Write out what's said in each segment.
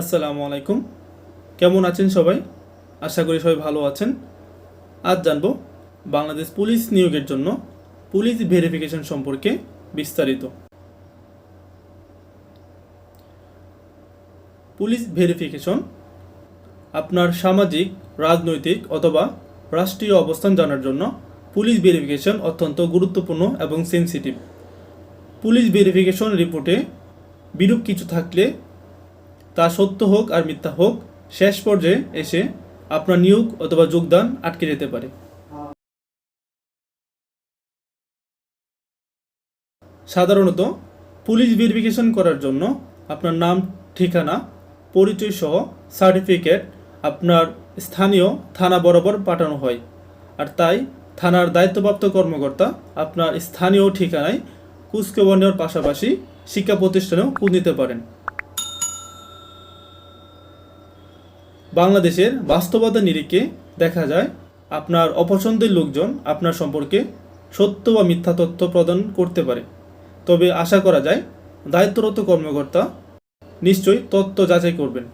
আসসালামু আলাইকুম। কেমন আছেন সবাই? আশা করি সবাই ভালো আছেন। আজ জানব বাংলাদেশ পুলিশ নিয়োগের জন্য পুলিশ ভেরিফিকেশন সম্পর্কে বিস্তারিত। পুলিশ ভেরিফিকেশন আপনার সামাজিক, রাজনৈতিক অথবা রাষ্ট্রীয় অবস্থান জানার জন্য পুলিশ ভেরিফিকেশন অত্যন্ত গুরুত্বপূর্ণ এবং সেন্সিটিভ। পুলিশ ভেরিফিকেশন রিপোর্টে বিরূপ কিছু থাকলে তা সত্য হোক আর মিথ্যা হোক, শেষ পর্যায়ে এসে আপনার নিয়োগ অথবা যোগদান আটকে যেতে পারে। সাধারণত পুলিশ ভেরিফিকেশন করার জন্য আপনার নাম, ঠিকানা পরিচয় সহ সার্টিফিকেট আপনার স্থানীয় থানা বরাবর পাঠানো হয় আর তাই থানার দায়িত্বপ্রাপ্ত কর্মকর্তা আপনার স্থানীয় ঠিকানায় কুচখবর নেওয়ার পাশাপাশি শিক্ষা প্রতিষ্ঠানেও খোঁজ নিতে পারেন। বাংলাদেশের বাস্তবতা নিরিখে দেখা যায়, আপনার অপছন্দের লোকজন আপনার সম্পর্কে সত্য বা মিথ্যা তথ্য প্রদান করতে পারে। তবে আশা করা যায়, দায়িত্বরত কর্মকর্তা নিশ্চয়ই তথ্য যাচাই করবেন।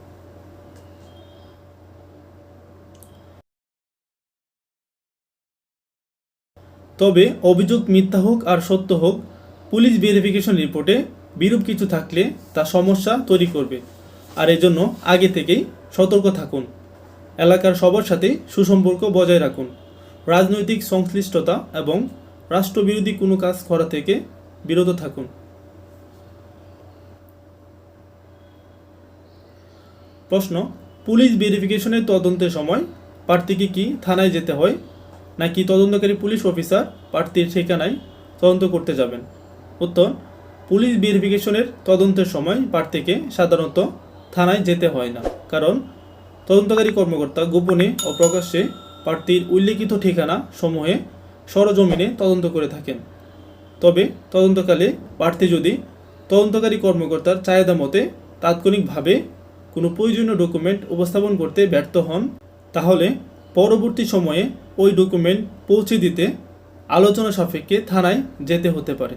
তবে অভিযোগ মিথ্যা হোক আর সত্য হোক, পুলিশ ভেরিফিকেশন রিপোর্টে বিরূপ কিছু থাকলে তা সমস্যা তৈরি করবে। আর এজন্য আগে থেকেই সতর্ক থাকুন। এলাকার সবার সাথে সুসম্পর্ক বজায় রাখুন। রাজনৈতিক সংশ্লিষ্টতা এবং রাষ্ট্রবিরোধী কোনো কাজ করা থেকে বিরত থাকুন। প্রশ্ন, পুলিশ ভেরিফিকেশনের তদন্তের সময় প্রার্থীকে কি থানায় যেতে হয়, নাকি তদন্তকারী পুলিশ অফিসার প্রার্থীর ঠিকানায় তদন্ত করতে যাবেন? উত্তর, পুলিশ ভেরিফিকেশনের তদন্তের সময় প্রার্থীকে সাধারণত থানায় যেতে হয় না। কারণ তদন্তকারী কর্মকর্তা গোপনে ও প্রকাশ্যে প্রার্থীর উল্লেখিত ঠিকানা সমূহে সরজমিনে তদন্ত করে থাকেন। তবে তদন্তকালে প্রার্থী যদি তদন্তকারী কর্মকর্তার চাহিদা মতে তাৎক্ষণিকভাবে কোনো প্রয়োজনীয় ডকুমেন্ট উপস্থাপন করতে ব্যর্থ হন, তাহলে পরবর্তী সময়ে ওই ডকুমেন্ট পৌঁছে দিতে আলোচনা সাপেক্ষে থানায় যেতে হতে পারে।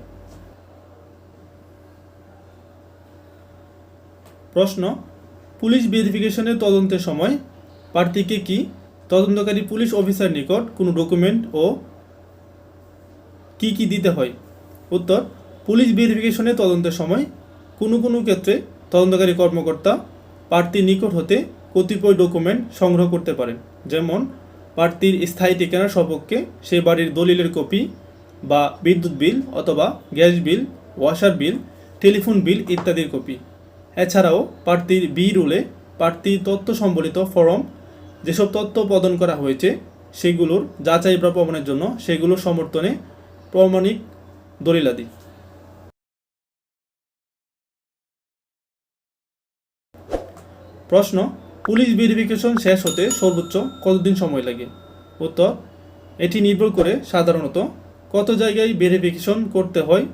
প্রশ্ন, পুলিশ ভেরিফিকেশনের তদন্তের সময় প্রার্থীকে কি তদন্তকারী পুলিশ অফিসার নিকট কোনো ডকুমেন্ট ও কি কি দিতে হয়? উত্তর, পুলিশ ভেরিফিকেশনের তদন্তের সময় কোনো কোনো ক্ষেত্রে তদন্তকারী কর্মকর্তা প্রার্থীর নিকট হতে কতিপয় ডকুমেন্ট সংগ্রহ করতে পারেন। যেমন, প্রার্থীর স্থায়ী ঠিকানার সপক্ষে সে বাড়ির দলিলের কপি বা বিদ্যুৎ বিল অথবা gas bill, water bill, telephone bill ইত্যাদির কপি। এছাড়াও প্রার্থীর বি রুলে প্রার্থীর তথ্য সম্বলিত ফরম যেসব তথ্য প্রদান করা হয়েছে, সেগুলোর যাচাই বা প্রমাণের জন্য সেগুলোর সমর্থনে প্রমাণিক দলিলাদি। প্রশ্ন, পুলিশ ভেরিফিকেশন শেষ হতে সর্বোচ্চ কতদিন সময় লাগে? উত্তর, এটি নির্ভর করে সাধারণত কত জায়গায় ভেরিফিকেশন করতে হয়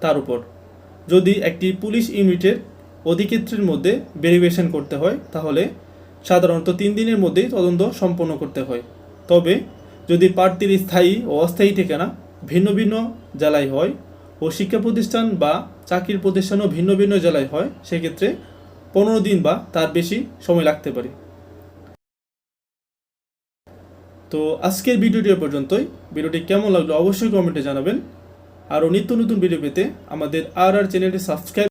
তার উপর। যদি একটি পুলিশ ইউনিটের অধিক্ষেত্রের মধ্যে ভেরিফিকেশন করতে হয়, তাহলে সাধারণত তিন দিনের মধ্যেই তদন্ত সম্পন্ন করতে হয়। তবে যদি প্রার্থীর স্থায়ী ও অস্থায়ী ঠিকানা ভিন্ন ভিন্ন জেলায় হয় ও শিক্ষা প্রতিষ্ঠান বা চাকরির প্রতিষ্ঠানও ভিন্ন ভিন্ন জেলায় হয়, সেক্ষেত্রে পনেরো দিন বা তার বেশি সময় লাগতে পারে। তো আজকের ভিডিওটি পর্যন্তই। ভিডিওটি কেমন লাগল অবশ্যই কমেন্টে জানাবেন। আরও নিত্য নতুন ভিডিও পেতে আমাদের আর আর চ্যানেলটি সাবস্ক্রাইব